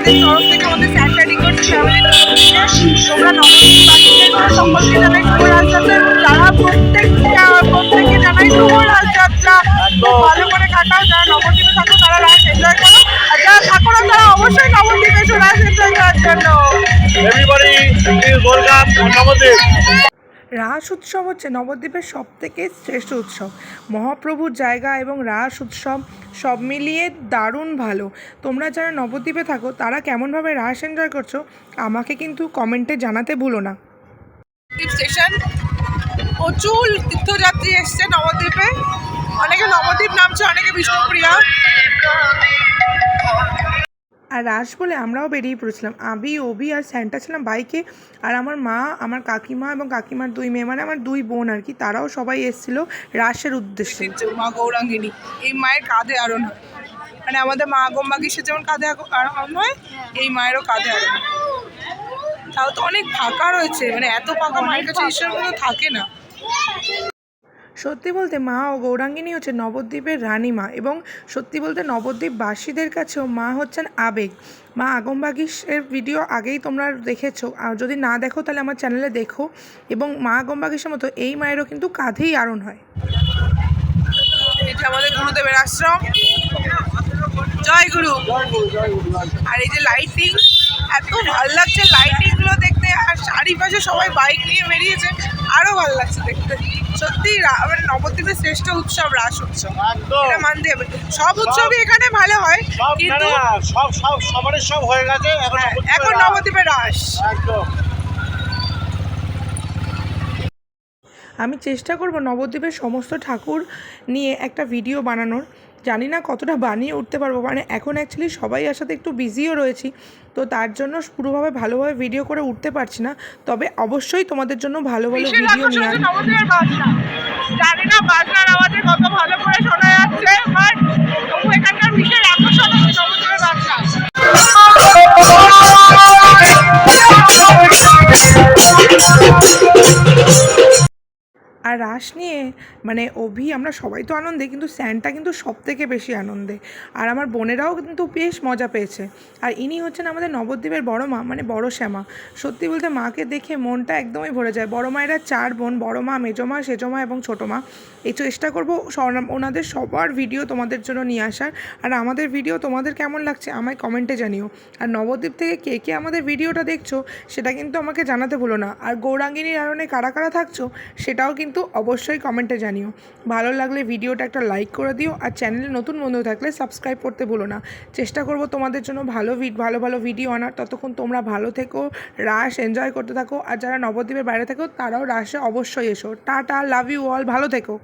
আমাদের তরফ থেকে আমাদের স্যান্টা রিকোয়েস্ট ফ্যামিলির তরফ থেকে তোমরা নবদ্বীপবাসীদের সকলকে জানাই শুভ রাজযাত্রা যারা প্রত্যেক প্রত্যেককে জানাই শুভ রাজযাত্রা ভালো করে কাটাও যারা নবদ্বীপে থাকো তারা রাস এনজয় করো। আর যারা থাকো না তারা অবশ্যই নবদ্বীপে এসো রাস এনজয় করার জন্য। Everybody, please welcome Namadev. রাস উৎসব হচ্ছে নবদ্বীপের সব থেকে শ্রেষ্ঠ উৎসব। মহাপ্রভুর জায়গা এবং রাস উৎসব সব মিলিয়ে দারুণ ভালো। তোমরা যারা নবদ্বীপে থাকো, তারা কেমনভাবে রাস এনজয় করছ, আমাকে কিন্তু কমেন্টে জানাতে ভুলো না। স্টেশন প্রচুর তীর্থযাত্রী এসছে নবদ্বীপে। অনেকে নবদ্বীপ নামছে, অনেকে বিষ্ণুপ্রিয়া। আর রাস বলে আমরাও বেরিয়ে পড়েছিলাম। আবি অবি আর স্যান্টা ছিলাম বাইকে। আর আমার মা, আমার কাকিমা এবং কাকিমার দুই মেয়ে মানে আমার দুই বোন আর কি, তারাও সবাই এসেছিল রাসের উদ্দেশ্যে। মা গৌরাঙ্গিনী, এই মায়ের কাঁধে আরোহণ হয়। মানে আমাদের মা আগমবাগিসে যেমন কাঁধে আরোহণ হয়, এই মায়েরও কাঁধে আরোহণ। তাও তো অনেক ফাঁকা রয়েছে মানে এত ফাঁকা মায়ের কাছে ঈশ্বর থাকে না। সত্যি বলতে মা ও গৌরাঙ্গিনী হচ্ছে নবদ্বীপের রানীমা এবং সত্যি বলতে নবদ্বীপবাসীদের কাছেও মা হচ্ছেন আবেগ। মা আগমবাগিসের ভিডিও আগেই তোমরা দেখেছ। আর যদি না দেখো, তাহলে আমার চ্যানেলে দেখো। এবং মা আগমবাগিসের মতো এই মায়েরও কিন্তু কাঁধেই আরণ হয়। এটা আমাদের গুরুদেবের আশ্রম। জয় গুরু। আর এই যে লাইটিং এত ভালো লাগছে লাইটিংগুলো দেখতে। আর চারিপাশে সবাই বাইক নিয়ে বেরিয়েছে। আরও ভালো লাগছে দেখতে। সত্যি রা- মানে নবদ্বীপের শ্রেষ্ঠ উৎসব রাস উৎসব। একদম। এটা মানতে হবে। সব উৎসবই এখানে ভালো হয় সব কিন্তু সব সব সবারই সব হয়ে গেছে এখন হ্যাঁ, নবদ্বীপে এখন। নবদ্বীপের রাস। একদম। আমি চেষ্টা করব নবদ্বীপের সমস্ত ঠাকুর নিয়ে একটা ভিডিও বানানোর। জানি না কতটা বানিয়ে উঠতে পারব। মানে এখন অ্যাকচুয়ালি সবাই একসাথে একটু বিজিও রয়েছি। তো তার জন্য পুরোভাবে ভালোভাবে ভিডিও করে উঠতে পারছি না। তবে অবশ্যই তোমাদের জন্য ভালো ভালো ভিডিও নিয়ে আসব। আর রাস নিয়ে মানে অভি, আমরা সবাই তো আনন্দে, কিন্তু স্যান্টা কিন্তু সব থেকে বেশি আনন্দে। আর আমার বোনেরাও কিন্তু বেশ মজা পেয়েছে। আর ইনি হচ্ছেন আমাদের নবদ্বীপের বড় মা মানে বড় শ্যামা। সত্যি বলতে মাকে দেখে মনটা একদমই ভরে যায়। বড় মায়েরা চার বোন, বড় মা, মেজো মা, সেজো মা এবং ছোটো মা। এই চেষ্টা করব ওনাদের সবার ভিডিও তোমাদের জন্য নিয়ে আসার। আর আমাদের ভিডিও তোমাদের কেমন লাগছে আমায় কমেন্টে জানিও। আর নবদ্বীপ থেকে কে কে আমাদের ভিডিওটা দেখছ, সেটা কিন্তু আমাকে জানাতে ভুলো না। আর গৌরাঙ্গিনীর আরণে কারা কারা থাকছো, সেটাও কিন্তু অবশ্যই কমেন্টে জানিও। ভালো লাগলে ভিডিওটা একটা লাইক করে দিও আর চ্যানেলে নতুন বন্ধু থাকলে সাবস্ক্রাইব করতে ভুলো না। চেষ্টা করব তোমাদের জন্য ভালো ভালো ভালো ভিডিও আনার। ততক্ষণ তোমরা ভালো থেকো রাস এনজয় করতে থাকো আর যারা নবদ্বীপের বাইরে থাকো, তারাও রাসে অবশ্যই এসো। টাটা লাভ ইউ অল ভালো থেকো।